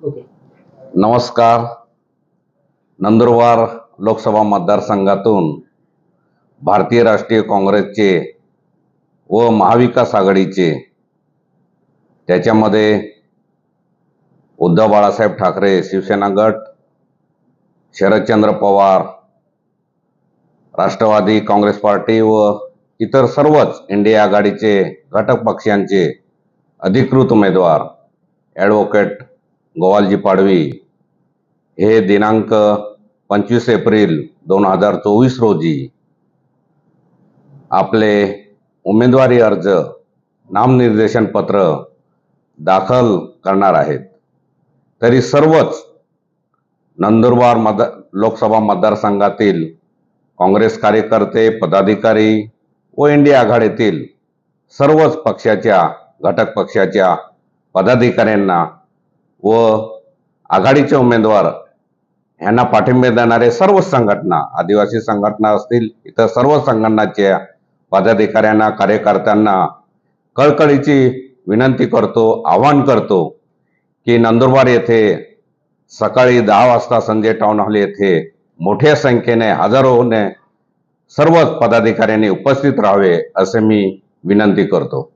Okay नमस्कार. नंदुरबार लोकसभा मतदारसंघातून भारतीय राष्ट्रीय काँग्रेसचे व महाविकास आघाडीचे त्याच्यामध्ये उद्धव बाळासाहेब ठाकरे शिवसेना गट शरदचंद्र पवार राष्ट्रवादी काँग्रेस पार्टी व इतर सर्वच इंडिया आघाडीचे घटक पक्षांचे अधिकृत उमेदवार ॲडव्होकेट गोवालजी पाडवी हे दिनांक पंचवीस एप्रिल दोन हजार चोवीस रोजी आपले उमेदवारी अर्ज नामनिर्देशन पत्र दाखल करणार आहेत. तरी सर्वच नंदुरबार मत लोकसभा मतदारसंघातील काँग्रेस कार्यकर्ते पदाधिकारी व इंडिया आघाडीतील सर्वच पक्षाच्या घटक पक्षाच्या पदाधिकाऱ्यांना व आघाडीचे उमेदवार यांना पाठिंबा देणारे सर्व संघटना आदिवासी संघटना असतील इतर सर्व संघटनाच्या पदाधिकाऱ्यांना कार्यकर्त्यांना कळकळीची विनंती करतो आवाहन करतो की नंदुरबार येथे सकाळी दहा वाजता संजय टाउन हॉल येथे मोठ्या संख्येने हजारोने सर्वच पदाधिकाऱ्यांनी उपस्थित राहावे असे मी विनंती करतो.